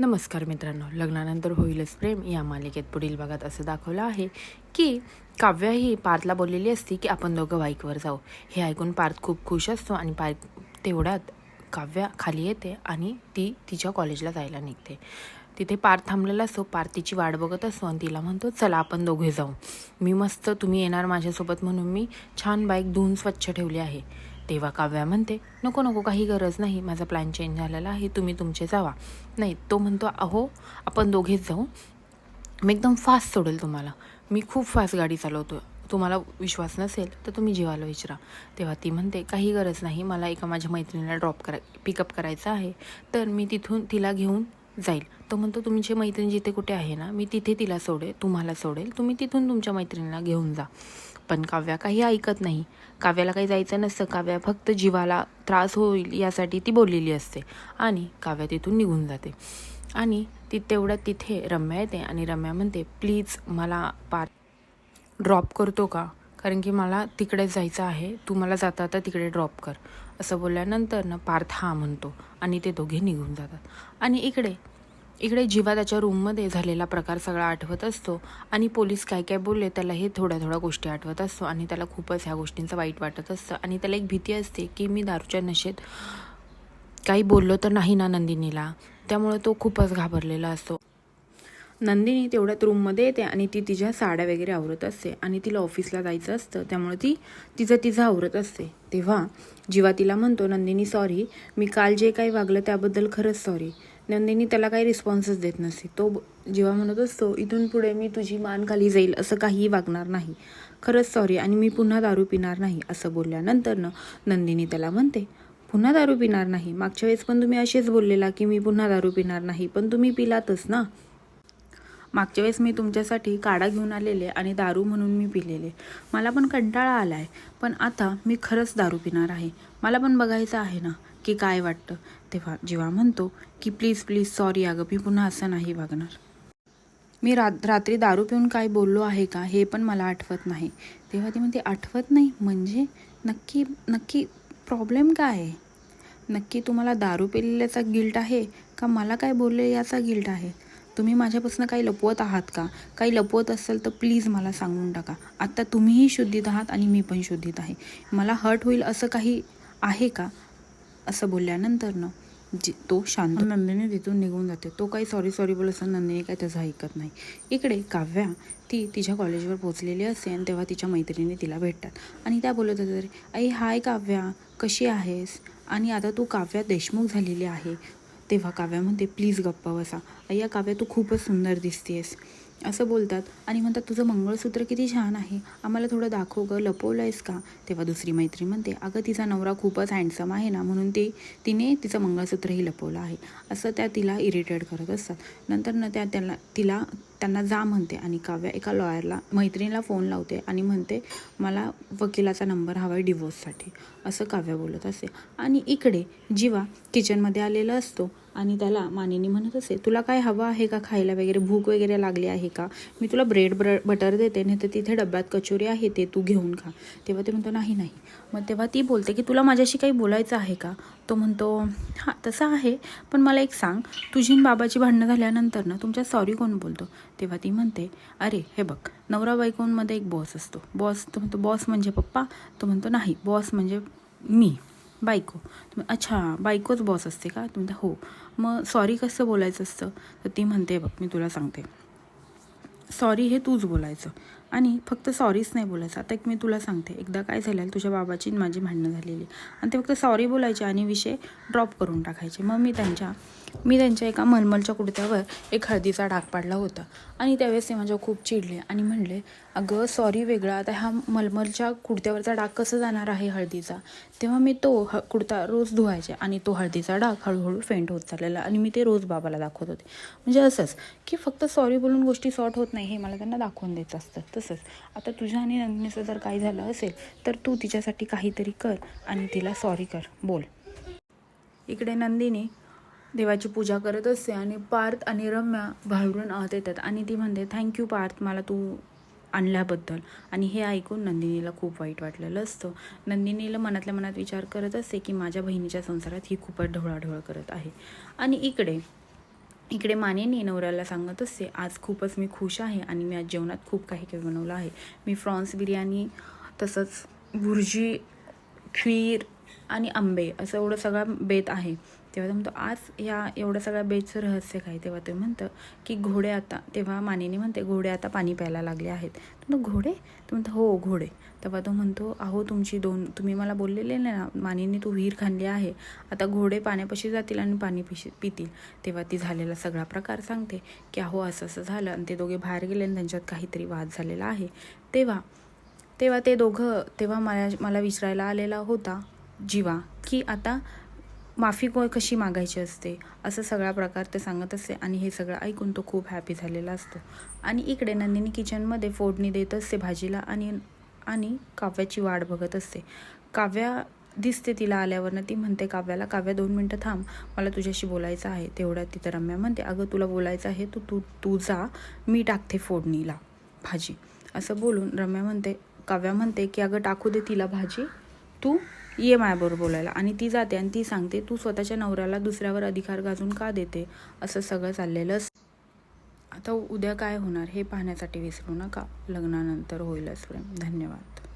नमस्कार मित्रांनो लग्नानंतर होईलच प्रेम. या मालिकेत पुढील भागात असं दाखवलं आहे की काव्या ही पार्थला बोललेली असती की आपण दोघं बाईकवर जाऊ. हे ऐकून पार्थ खूप खुश असतो आणि पार्थ तेवढ्यात काव्या खाली येते आणि ती तिच्या कॉलेजला जायला निघते. तिथे पार्थ थांबलेला असतो पार्थ तिची वाट बघत असतो आणि तिला म्हणतो चला आपण दोघे जाऊ. मी मस्त तुम्ही येणार माझ्यासोबत म्हणून मी छान बाईक धुवून स्वच्छ ठेवली आहे. तेव्हा काव्या म्हणते नको नको काही गरज नाही माझा प्लॅन चेंज झालेला आहे तुम्ही तुमचे जावा. नाही तो म्हणतो अहो आपण दोघेच जाऊ. मी एकदम फास्ट सोडेल तुम्हाला. मी खूप फास्ट गाडी चालवतो तुम्हाला विश्वास नसेल तर तुम्ही जीवाला विचारा. तेव्हा ती म्हणते काही गरज नाही मला एका माझ्या मैत्रिणीला ड्रॉप करा पिकअप करायचं आहे तर मी तिथून तिला घेऊन जाईल. तो म्हणतो तुमची मैत्रीण जिथे कुठे आहे ना मी तिथे तिला सोडेल तुम्हाला सोडेल तुम्ही तिथून तुमच्या मैत्रिणीला घेऊन जा. पण काव्या काही ऐकत नाही. काव्याला काही जायचं नसतं. काव्या फक्त जीवाला त्रास होईल यासाठी ती बोललेली असते आणि काव्या तिथून निघून जाते. आणि ती तेवढ्यात तिथे रम्या येते आणि रम्या म्हणते प्लीज मला पार ड्रॉप करतो का? कारण की मला तिकडे जायचं आहे. तू मला जाता आता तिकडे ड्रॉप कर. असं बोलल्यानंतर ना पार्थ हा म्हणतो आणि ते दोघे निघून जातात. आणि इकडे इकडे जीवा त्याच्या रूममध्ये झालेला प्रकार सगळा आठवत असतो. आणि पोलीस काय काय बोलले त्याला हे थोड्या थोड्या गोष्टी आठवत असतो. आणि त्याला खूपच ह्या गोष्टींचं वाईट वाटत असतं. आणि त्याला एक भीती असते की मी दारूच्या नशेत काही बोललो तर नाही ना नंदिनीला. त्यामुळे तो खूपच घाबरलेला असतो. नंदिनी तेवढ्यात रूममध्ये येते आणि ती तिच्या साड्या वगैरे आवरत असते. आणि तिला ऑफिसला जायचं असतं. त्यामुळे ती तिचं तिचं आवरत असते. तेव्हा जीवा तिला म्हणतो नंदिनी सॉरी मी काल जे काही वागलं त्याबद्दल खरंच सॉरी नंदिनी त्याला काही रिस्पॉन्सच देत नसते. तो जेव्हा म्हणत असतो इथून पुढे मी तुझी मान खाली जाईल असं काहीही वागणार नाही. खरंच सॉरी आणि मी पुन्हा दारू पिणार नाही असं बोलल्यानंतर नंदिनी त्याला म्हणते पुन्हा दारू पिणार नाही. मागच्या वेळेस पण तुम्ही असेच बोललेला की मी पुन्हा दारू पिणार नाही पण तुम्ही पिलातच ना. मागच्या वेळेस मी तुमच्यासाठी काढा घेऊन आलेले आणि दारू म्हणून मी पिलेले. मला पण कंटाळा आला आहे पण आता मी खरंच दारू पिणार आहे. मला पण बघायचं आहे ना. की काय वाटतं? तेव्हा जेव्हा म्हणतो की प्लीज प्लीज सॉरी अगं मी पुन्हा असं नाही वागणार. मी रात रात्री दारू पिऊन काय बोललो आहे का हे पण मला आठवत नाही. तेव्हा ती म्हणते आठवत नाही? म्हणजे? नक्की नक्की प्रॉब्लेम काय आहे? नक्की तुम्हाला दारू पिलेल्याचा गिल्ट आहे का मला काय बोलले याचा गिल्ट आहे? तुम्ही माझ्यापासून काही लपवत आहात का? काही लपवत असेल तर प्लीज मला सांगून टाका. आत्ता तुम्हीही शुद्धीत आहात आणि मी पण शुद्धीत आहे. मला हर्ट होईल असं काही आहे का? असं बोलल्यानंतर ना जी तो शांत नंदिनी तिथून निघून जाते. तो काही सॉरी सॉरी बोल असं नंदिनी काय त्याचं ऐकत नाही. इकडे काव्या ती तिच्या कॉलेजवर पोचलेली असते आणि तेव्हा तिच्या मैत्रिणी तिला भेटतात. आणि त्या बोलत होत्या तरी आई हाय काव्या कशी आहेस? आणि आता तू काव्या देशमुख झालेली आहे. तेव्हा काव्या म्हणते प्लीज गप्पा बसा. अय्या काव्या तू खूपच सुंदर दिसतेस. असं बोलतात. आणि म्हणतात तुझं मंगळसूत्र किती छान आहे. आम्हाला थोडं दाखव गं लपवलं आहेस का? तेव्हा दुसरी मैत्री म्हणते अगं तिचा नवरा खूपच हँडसम आहे ना म्हणून ते तिने तिचं मंगळसूत्रही लपवलं आहे. असं त्या तिला इरिटेट करत असतात. नंतर न त्या त्याला तिला त्यांना जा म्हणते आणि काव्या एका लॉयरला मैत्रिणीला फोन लावते आणि म्हणते मला वकिलाचा नंबर हवा आहे डिवोर्ससाठी असं काव्या बोलत असते आणि इकडे जीवा किचनमध्ये आलेला असतो आणि त्याला मानिनी म्हणत असे तुला काय हवं आहे का खायला वगैरे? भूक वगैरे लागली आहे का? मी तुला ब्रेड ब्र बटर देते नाही तर तिथे डब्यात कचोरी आहे ते तू घेऊन खा. तेव्हा ते म्हणतो नाही नाही. मग तेव्हा ती बोलते की तुला माझ्याशी काही बोलायचं आहे का? तो म्हणतो हां तसं आहे पण मला एक सांग. तुझी बाबाची भांडणं झाल्यानंतर ना तुमच्या सॉरी कोण बोलतो? तेव्हा ती म्हणते अरे हे बघ नवरा बायकोंमध्ये एक बॉस असतो. बॉस तो म्हणतो बॉस म्हणजे पप्पा. तो म्हणतो नाही बॉस म्हणजे मी बायको. अच्छा बायकोच बॉस असते का? तुम्ही हो. मग सॉरी कसं बोलायचं असतं? तर ती म्हणते बघ मी तुला सांगते. सॉरी हे तूच बोलायचं. आणि फक्त सॉरीच नाही बोलायचं. आता एक मी तुला सांगते. एकदा काय झालेलं तुझ्या बाबाची माझी भांडणं झालेली. आणि ते फक्त सॉरी बोलायचे आणि विषय ड्रॉप करून टाकायचे. मग मी त्यांच्या मी त्यांच्या एका मलमलच्या कुडत्यावर एक हळदीचा डाग पाडला होता. आणि त्यावेळेस ते माझ्या खूप चिडले आणि म्हणले अगं सॉरी वेगळा. आता ह्या मलमलच्या कुडत्यावरचा डाग कसं जाणार आहे हळदीचा? तेव्हा मी तो ह कुडता रोज धुवायचे आणि तो हळदीचा डाग हळूहळू फेंट होत चाललेला आणि मी ते रोज बाबाला दाखवत होते. म्हणजे असंच की फक्त सॉरी बोलून गोष्टी सॉर्ट होत नाही हे मला त्यांना दाखवून द्यायचं असतं. तसंच. आता तुझ्या आणि नंदिनीचं जर काही झालं असेल तर तू तिच्यासाठी काहीतरी कर आणि तिला सॉरी कर. बोल. इकडे नंदिनी देवाची पूजा करत असते आणि पार्थ आणि रम्या बाहेरून आत येतात. आणि ती म्हणते थँक्यू पार्थ. मला तू आणल्याबद्दल. आणि हे ऐकून नंदिनीला खूप वाईट वाटलेलं असतं नंदिनीला मनातल्या मनात विचार करत असते की माझ्या बहिणीच्या संसारात ही खूपच ढवळाढवळ करत आहे. आणि इकडे इकडे मानेने नवऱ्याला सांगत असते आज खूपच मी खुश आहे आणि मी आज जेवणात खूप काही काही बनवलं आहे. मी फ्रॉन्स बिर्याणी तसंच भुर्जी खीर आणि आंबे असं एवढं सगळं बेत आहे. तेव्हा तो म्हणतो आज ह्या एवढ्या सगळ्या बेतचं रहस्य काय? तेव्हा ते म्हणतं की घोडे आता तेव्हा मानेने म्हणते घोडे आता पाणी प्यायला लागले आहेत. म्हणतो घोडे? तो म्हणतो हो घोडे. तेव्हा तो म्हणतो अहो तुमची दोन तुम्ही मला बोललेले ना मानेने तू विहीर खाल्ली आहे. आता घोडे पाण्यापाशी जातील आणि पाणी पिशी पितील. तेव्हा ती झालेला सगळा प्रकार सांगते की अहो असं असं झालं आणि ते दोघे बाहेर गेले आणि त्यांच्यात काहीतरी वाद झालेला आहे. तेव्हा तेव्हा ते दोघं तेव्हा मला मला विचारायला आलेला होता जीवा की आता माफी को कशी मागायची असते? असं सगळा प्रकार ते सांगत असते आणि हे सगळं ऐकून तो खूप हॅपी झालेला असतो. आणि इकडे नंदिनी किचनमध्ये फोडणी देत असते भाजीला आणि आणि काव्याची वाट बघत असते. काव्या दिसते तिला आल्यावरनं ती म्हणते काव्याला काव्या दोन मिनटं थांब मला तुझ्याशी बोलायचं आहे. तेवढ्यात तिथं रम्या म्हणते अगं तुला बोलायचं आहे तू तू तू जा मी टाकते फोडणीला भाजी. असं बोलून रम्या म्हणते काव्या म्हणते की अगं टाकू दे तिला भाजी तू ये माझ्याबरोबर बोलायला. आणि ती जाते आणि ती सांगते तू स्वतःच्या नवऱ्याला दुसऱ्यावर अधिकार गाजून का देते? असं सगळं चाललेलं आता उद्या काय होणार हे पाहण्यासाठी विसरू नका. लग्नानंतर होईलच प्रेम. धन्यवाद.